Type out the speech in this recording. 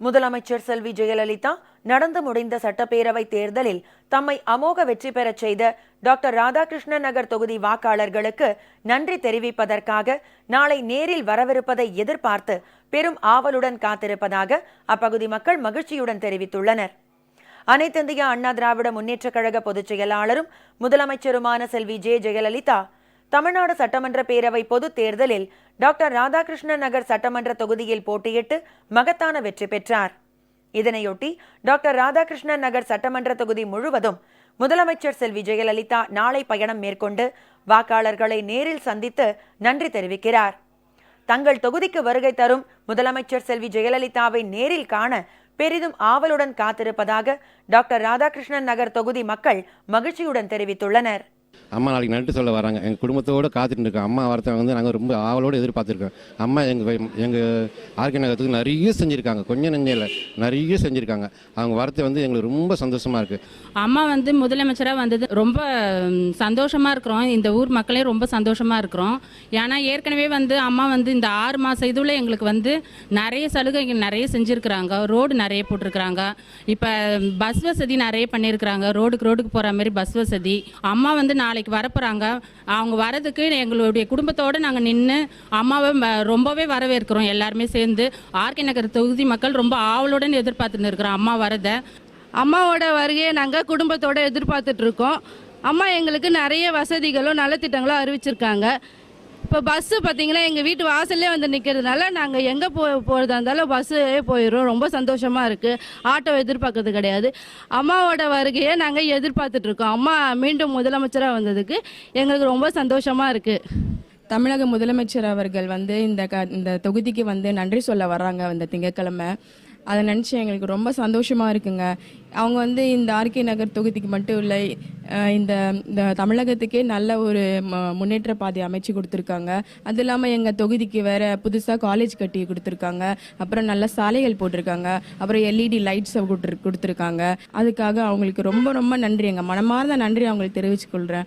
முதலமைச்சர் செல்வி ஜெயலலிதா நடந்து முடிந்த சட்டப்பேரவை தேர்தலில் தம்மை அமோக வெற்றி பெறச் செய்த டாக்டர் ராதாகிருஷ்ணன் நகர் தொகுதி வாக்காளர்களுக்கு நன்றி தெரிவிப்பதற்காக நாளை நேரில் வரவிருப்பதை எதிர்பார்த்து பெரும் ஆவலுடன் காத்திருப்பதாக அப்பகுதி மக்கள் மகிழ்ச்சியுடன் தெரிவித்துள்ளனர். அனைத்திந்திய அண்ணா திராவிட முன்னேற்றக் கழக பொதுச் செயலாளரும் முதலமைச்சருமான செல்வி ஜே ஜெயலலிதா தமிழ்நாடு சட்டமன்ற பேரவை பொதுத் தேர்தலில் டாக்டர் ராதாகிருஷ்ணன் நகர் சட்டமன்ற தொகுதியில் போட்டியிட்டு மகத்தான வெற்றி பெற்றார். இதனையொட்டி டாக்டர் ராதாகிருஷ்ணன் நகர் சட்டமன்ற தொகுதி முழுவதும் முதலமைச்சர் செல்வி ஜெயலலிதா நாளை பயணம் மேற்கொண்டு வாக்காளர்களை நேரில் சந்தித்து நன்றி தெரிவிக்கிறார். தங்கள் தொகுதிக்கு வருகை தரும் முதலமைச்சர் செல்வி ஜெயலலிதாவை நேரில் காண பெரிதும் ஆவலுடன் காத்திருப்பதாக டாக்டர் ராதாகிருஷ்ணன் நகர் தொகுதி மக்கள் மகிழ்ச்சியுடன் தெரிவித்துள்ளனர். அம்மா நாளைக்கு நன்றி சொல்ல வராங்க. எங்கள் குடும்பத்தோடு காத்துட்டு இருக்கோம் அம்மா வரத்தை வந்து நாங்கள் ரொம்ப ஆவலோடு எதிர்பார்த்துருக்கோம். அம்மா எங்கள் எங்கள் ஆர்கே நகரத்துக்கு நிறைய செஞ்சுருக்காங்க. கொஞ்சம் நெஞ்சையில் இல்லை நிறைய செஞ்சுருக்காங்க. அவங்க வரத்தை வந்து எங்களுக்கு ரொம்ப சந்தோஷமாக இருக்குது அம்மா வந்து முதலமைச்சராக வந்தது ரொம்ப சந்தோஷமாக இருக்கிறோம். இந்த ஊர் மக்களே ரொம்ப சந்தோஷமாக இருக்கிறோம். ஏன்னா ஏற்கனவே வந்து அம்மா வந்து இந்த ஆறு மாதம் இதுவில் எங்களுக்கு வந்து நிறைய சலுகைகள் நிறைய செஞ்சுருக்குறாங்க. ரோடு நிறைய போட்டிருக்கிறாங்க. இப்போ பஸ் வசதி நிறைய பண்ணியிருக்கிறாங்க ரோடுக்கு ரோடுக்கு போகிற மாதிரி பஸ் வசதி. அம்மா வந்து நாளைக்கு வரப்போகிறாங்க அவங்க வரதுக்கு எங்களுடைய குடும்பத்தோடு நாங்கள் நின்று அம்மாவை ரொம்பவே வரவேற்கிறோம் எல்லாருமே சேர்ந்து. ஆர்கே நகர் தொகுதி மக்கள் ரொம்ப ஆவலுடன் எதிர்பார்த்துன்னு இருக்கிறோம் அம்மா வரதை. அம்மாவோட வருகையை நாங்கள் குடும்பத்தோடு எதிர்பார்த்துட்ருக்கோம் அம்மா எங்களுக்கு நிறைய வசதிகளும் நலத்திட்டங்களும் அறிவிச்சிருக்காங்க. இப்போ பஸ்ஸு பார்த்தீங்கன்னா எங்கள் வீட்டு வாசல்லே வந்து நிற்கிறதுனால நாங்கள் எங்கே போ போகிறதா இருந்தாலும் பஸ்ஸே போயிடும் ரொம்ப சந்தோஷமாக இருக்குது ஆட்டோ எதிர்பார்க்கறது கிடையாது. அம்மாவோட வருகையை நாங்கள் எதிர்பார்த்துட்ருக்கோம் அம்மா மீண்டும் முதலமைச்சராக வந்ததுக்கு எங்களுக்கு ரொம்ப சந்தோஷமாக இருக்குது தமிழக முதலமைச்சர் அவர்கள் வந்து இந்த க இந்த தொகுதிக்கு வந்து நன்றி சொல்ல வர்றாங்க. இந்த திங்கட்கிழமை அதை நினச்சி எங்களுக்கு ரொம்ப சந்தோஷமாக இருக்குங்க. அவங்க வந்து இந்த ஆர்கே நகர் தொகுதிக்கு மட்டும் இல்லை இந்த இந்த தமிழகத்துக்கே நல்ல ஒரு ம- முன்னேற்ற பாதை அமைச்சு கொடுத்துருக்காங்க. அது இல்லாமல் எங்கள் தொகுதிக்கு வேறு புதுசாக காலேஜ் கட்டி கொடுத்துருக்காங்க. அப்புறம் நல்ல சாலைகள் போட்டிருக்காங்க. அப்புறம் எல்இடி லைட்ஸை கொடுத்துரு கொடுத்துருக்காங்க. அதுக்காக அவங்களுக்கு ரொம்ப ரொம்ப நன்றி. எங்கள் மனமார்ந்த நன்றி அவங்களுக்கு தெரிவிச்சுக்கொள்கிறேன்